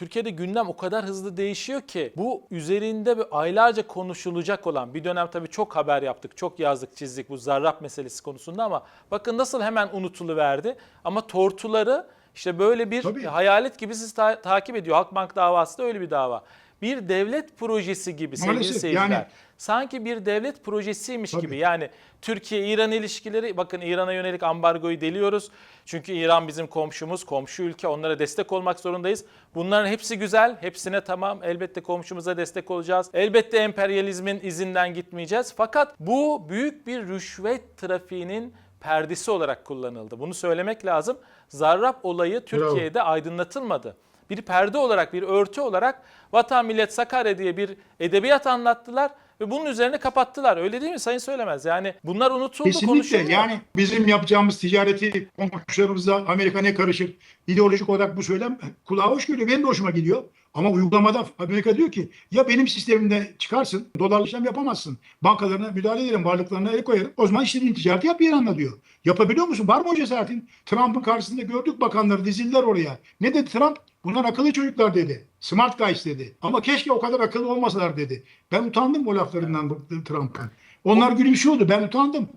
Türkiye'de gündem o kadar hızlı değişiyor ki bu üzerinde bir aylarca konuşulacak olan bir dönem tabii çok haber yaptık, çok yazdık, çizdik bu zarrab meselesi konusunda ama bakın nasıl hemen unutuluverdi. Ama tortuları işte böyle bir Tabii. hayalet gibi sizi ta- takip ediyor. Halkbank davası da öyle bir dava. Bir devlet projesi gibi sevgili Maalesef, seyirciler. yani- Sanki bir devlet projesiymiş Tabii. gibi. Yani Türkiye-İran ilişkileri bakın İran'a yönelik ambargoyu deliyoruz. Çünkü İran bizim komşumuz, komşu ülke. Onlara destek olmak zorundayız. Bunların hepsi güzel, hepsine tamam. Elbette komşumuza destek olacağız. Elbette emperyalizmin izinden gitmeyeceğiz. Fakat bu büyük bir rüşvet trafiğinin perdesi olarak kullanıldı. Bunu söylemek lazım. Zarrab olayı Türkiye'de aydınlatılmadı. Bir perde olarak, bir örtü olarak Vatan Millet Sakarya diye bir edebiyat anlattılar ve bunun üzerine kapattılar. Öyle değil mi Sayın Söylemez? Yani bunlar unutuldu, Kesinlikle yani bizim yapacağımız ticareti komşularımızla Amerika ne karışır? İdeolojik olarak bu söylem kulağa hoş geliyor. Benim de hoşuma gidiyor. Ama uygulamada Amerika diyor ki ya benim sistemimde çıkarsın, dolarla işlem yapamazsın. Bankalarına müdahale ederim, varlıklarına el koyarım. O zaman istediğin ticareti yap İran'la diyor. Yapabiliyor musun? Var mı o cesaretin? Trump'ın karşısında gördük bakanları dizildiler oraya. Ne dedi Trump? Bunlar akıllı çocuklar dedi. Smart guys dedi. Ama keşke o kadar akıllı olmasalar dedi. Ben utandım o laflarından Trump'ın. Onlar gülümsüyordu. Ben utandım.